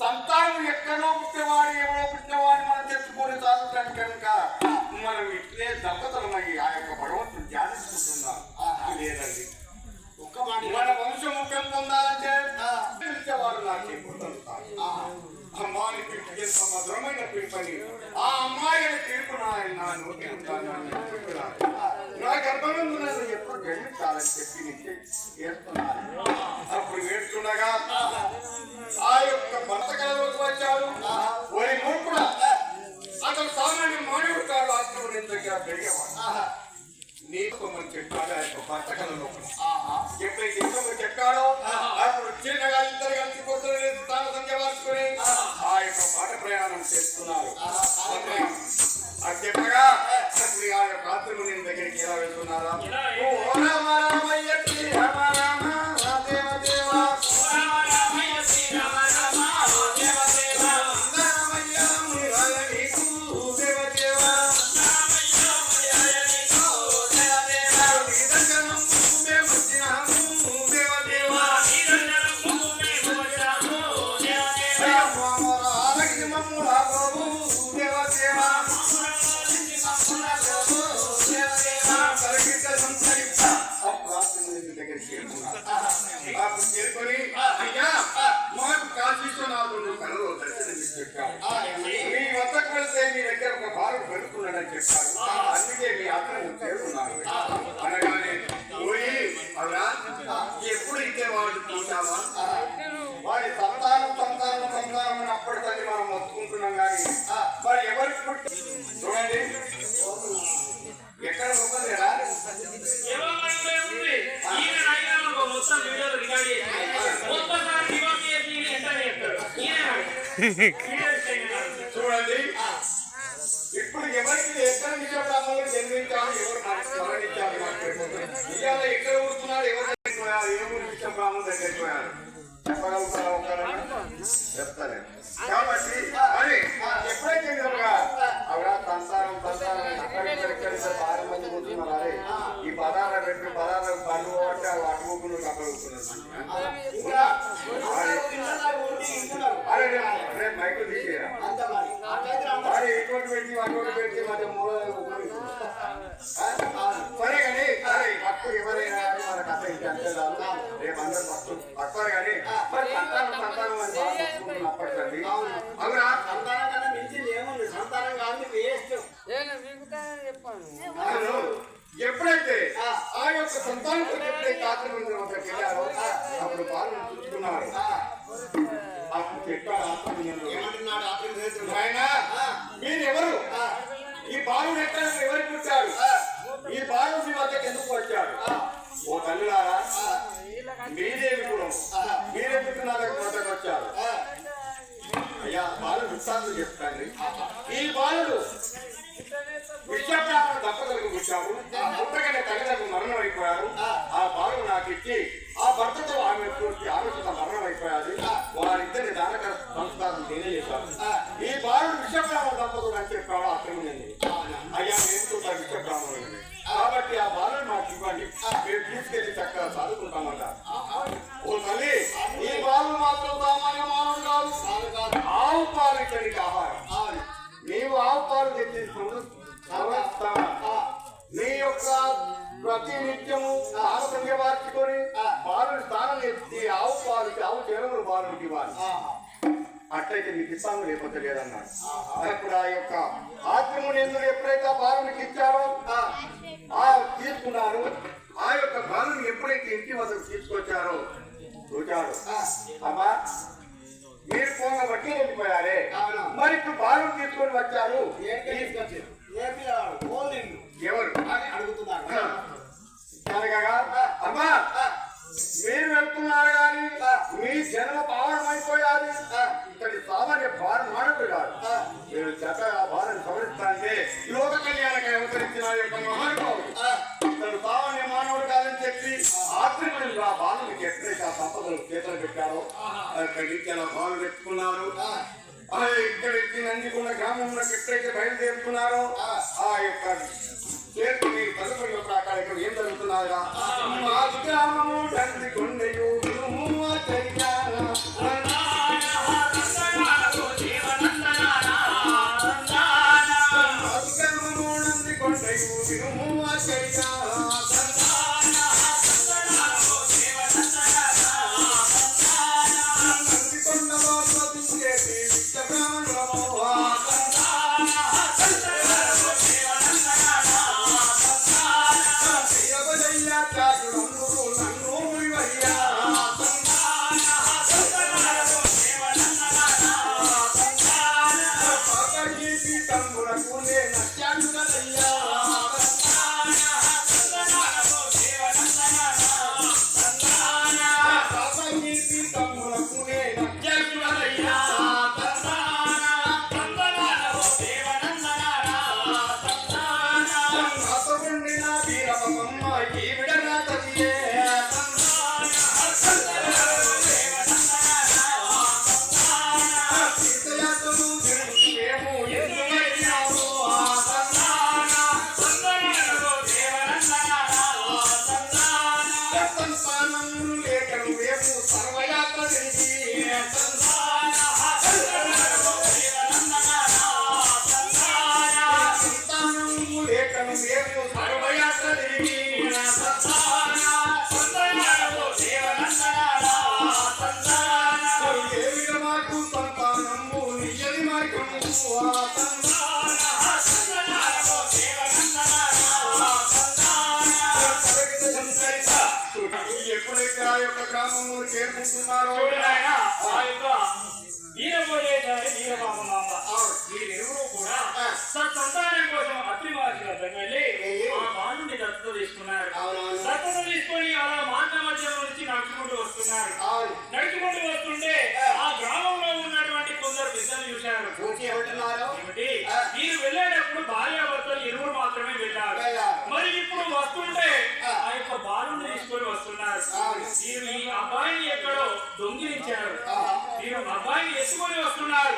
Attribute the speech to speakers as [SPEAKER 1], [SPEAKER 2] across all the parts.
[SPEAKER 1] సంతానం ఎక్కడో పుట్టేవాడు ఎవరో పుట్టినవాడు మనం తెచ్చుకొని తాగుతాం కనుక మనం ఇట్లే దత్తతలమై ఆ యొక్క భగవంతుని ధ్యానించుకుంటున్నాం. లేదండి.
[SPEAKER 2] ఒక్క మాట
[SPEAKER 1] మన వంశం ముఖ్యం పొందాలంటే పిలిచేవాడు నాకే అమ్మాయి పిలిచి ఎంత మధురమైన పిలుపని ఆ అమ్మాయిని తీర్పు నా నా నోటి ఉంటాను అని ఎప్పుడు జన్మించాలని చెప్పి నీకు వేస్తున్నారు అప్పుడు వేస్తుండగా ఆ యొక్క భర్త కలలోకి వచ్చాడు ఒరి మూర్ఖుడా అతను సామాన్య మానవుడు కాదు ఆత్మ నేను దగ్గర పెరిగేవాడు నీకు మనం చెప్పాడు? ఆ యొక్క భర్త కలలోకి ఎప్పుడైతే చెప్పాడో అప్పుడు చిన్నగా ఎక్కడ గొప్పదేరా చూడండి. ఇప్పుడు ఎవరికి ఎక్కడ నిజబ్రాహ్మణులు జన్మించారు ఎవరు తెలియదు. ఇవాళ ఎక్కడ కూర్చున్నాడు ఎవరు ఏ ఊరు దగ్గరికి పోయారు పెట్టి మధ్య మూల సరే కానీ సరే భక్తులు ఎవరైనా కానీ మన కథ ఇది అంతే చాలు. రేపు అందరు భక్తులు భక్తులు కానీ మరి సంతానం సంతానం అని బాగా మొక్కుకుంటున్నప్పటికండి అవునా?
[SPEAKER 2] సంతానం కన్నా మించింది ఏముంది? సంతానం కాదు వేస్ట్
[SPEAKER 3] చెప్పాను.
[SPEAKER 1] అవును. ఎప్పుడైతే ఆ. యొక్క సంతానంతో ఎప్పుడైతే వెళ్ళారో అప్పుడు పాలు చూసుకున్నారు అప్పుడు చెప్పాడు ఆత్మమందిరంలో
[SPEAKER 2] ఏమంటున్నాడు ఆత్మ చేస్తున్నాడు
[SPEAKER 1] నాయనా మీరెవరు ఈ బాలుడు ఎక్కడ ఎవరికి పుట్టాడు ఈ బాలుడు మీ వద్దకు ఎందుకు వచ్చాడు ఓ తల్లులారా మీరేమి కులం మీరెందుకు నా దగ్గర వద్దకు వచ్చారు అయ్యా బాలుడు వృత్తాంతం ఈ బాలుడు విద్యాభ్యాసం తప్పదలకు పుట్టాడు పుట్టగానే తల్లిదండ్రులు మరణం అయిపోయారు ఎందుకు ఎప్పుడైతే ఆ బాలునికి ఇచ్చారో ఆ తీసుకున్నారు ఆ యొక్క బాలుని ఎప్పుడైతే ఇంటి వద్దకు తీసుకొచ్చారో చూచాడు అమ్మా మీరు పోగా బట్టి వెళ్ళిపోయారే. మరి ఇప్పుడు బాలుని తీసుకొని వచ్చారు.
[SPEAKER 2] నిన్ను.
[SPEAKER 1] ఎవరు? అనగా అమ్మా అక్కడి నుంచి అలా బాలు ఎత్తుకున్నారు ఆ ఇక్కడికి నందికొండ గ్రామంలో ఎక్కడైతే బయలుదేరుతున్నారో? ఆ. యొక్క చేరుకుని తదుపరి యొక్క కార్యక్రమం ఏం జరుగుతున్నారా tango, la culena, chango. ఎప్పుడైతే ఆ యొక్క గ్రామంలో చేరుకుంటున్నారో
[SPEAKER 4] ఈరబోయే దారి వీరబాబ మామ వీరెవరూ కూడా సత్సంతానం కోసం అత్రి మహర్షి వద్దకు వెళ్ళి ఆ బాణుని దత్తత తీసుకున్నారు. దత్తత తీసుకొని అలా మార్గ మధ్యం నుంచి నడుచుకుంటూ వస్తున్నారు. నడుచుకుంటూ వస్తుంటే ఆ. గ్రామంలో ఉన్నటువంటి కొందరు బిడ్డలు చూశారు. ఏమిటి? వెసుకొని వస్తున్నారు.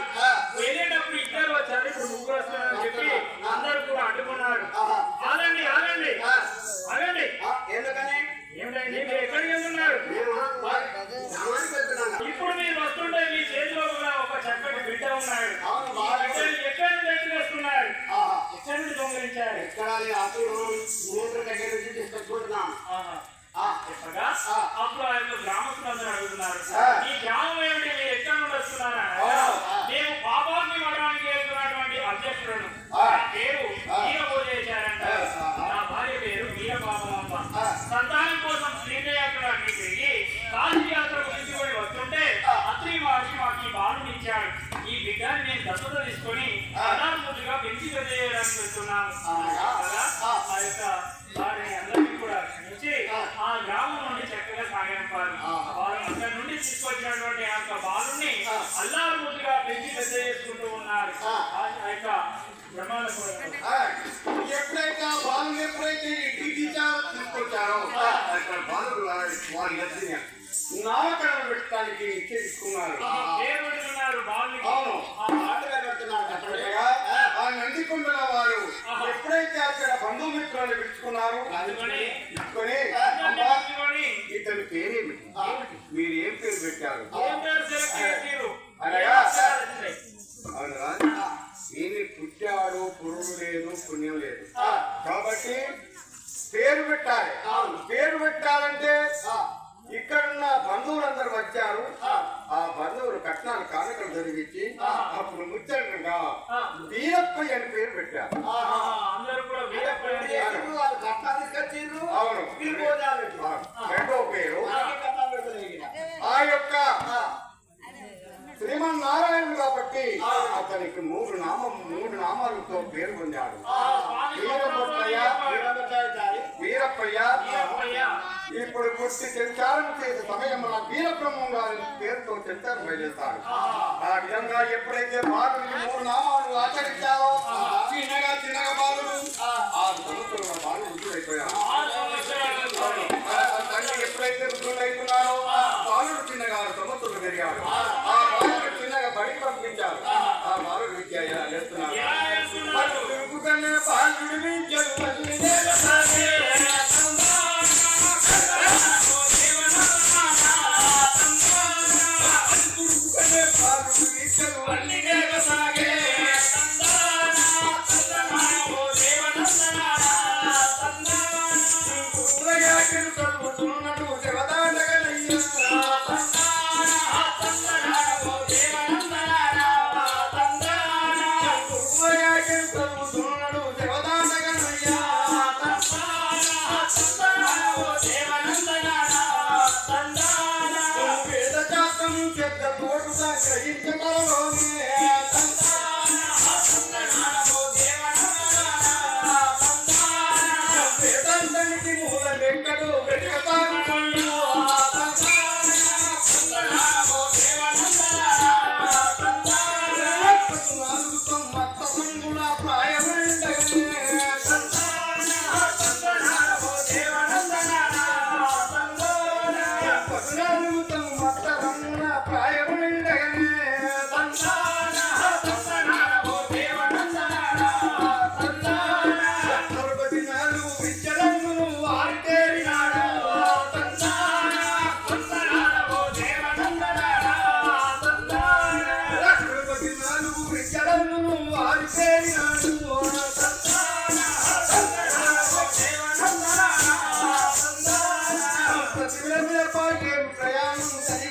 [SPEAKER 4] వారిని అందరికీ కూడా క్షమించి
[SPEAKER 2] ఆ.
[SPEAKER 4] గ్రామం నుండి చక్కగా
[SPEAKER 2] సాగింపారు
[SPEAKER 4] వారు. అక్కడి నుండి తీసుకొచ్చినటువంటి ఆ యొక్క బాలుని అల్లారు పెంచి పెద్ద చేసుకుంటూ ఉన్నారు.
[SPEAKER 2] ఆ.
[SPEAKER 4] యొక్క
[SPEAKER 1] ఎప్పుడైతే ఆ బాలు ఎప్పుడైతే ఇంటికి తీసారో తీసుకొచ్చారో బాలు వారి నా కడవ పెట్టడానికి నిశ్చయించుకున్నారు కాబట్టి పేరు పెట్టాలి. పేరు పెట్టాలంటే ఇక్కడున్న బంధువులందరూ వచ్చారు. ఆ. బంధువులు కట్నాలు కానుకలు జరిగించి అప్పుడు ముచ్చటగా వీరప్పయ్య అని పేరు పెట్టారు. శ్రీమన్నారాయణుడు కాబట్టి అతనికి మూడు నామం మూడు నామాలతో పేరు పొందాడు. వీరప్పయ్య ఇప్పుడు పుట్టి సంచారం చేసే సమయంలో వీరబ్రహ్మం గారి పేరుతో సంచారం బయలుతాడు ఆ. విధంగా ఎప్పుడైతే బాలు మూడు నామాలు ఆచరించావో చిన్నగా చిన్నగా బాలు Yes.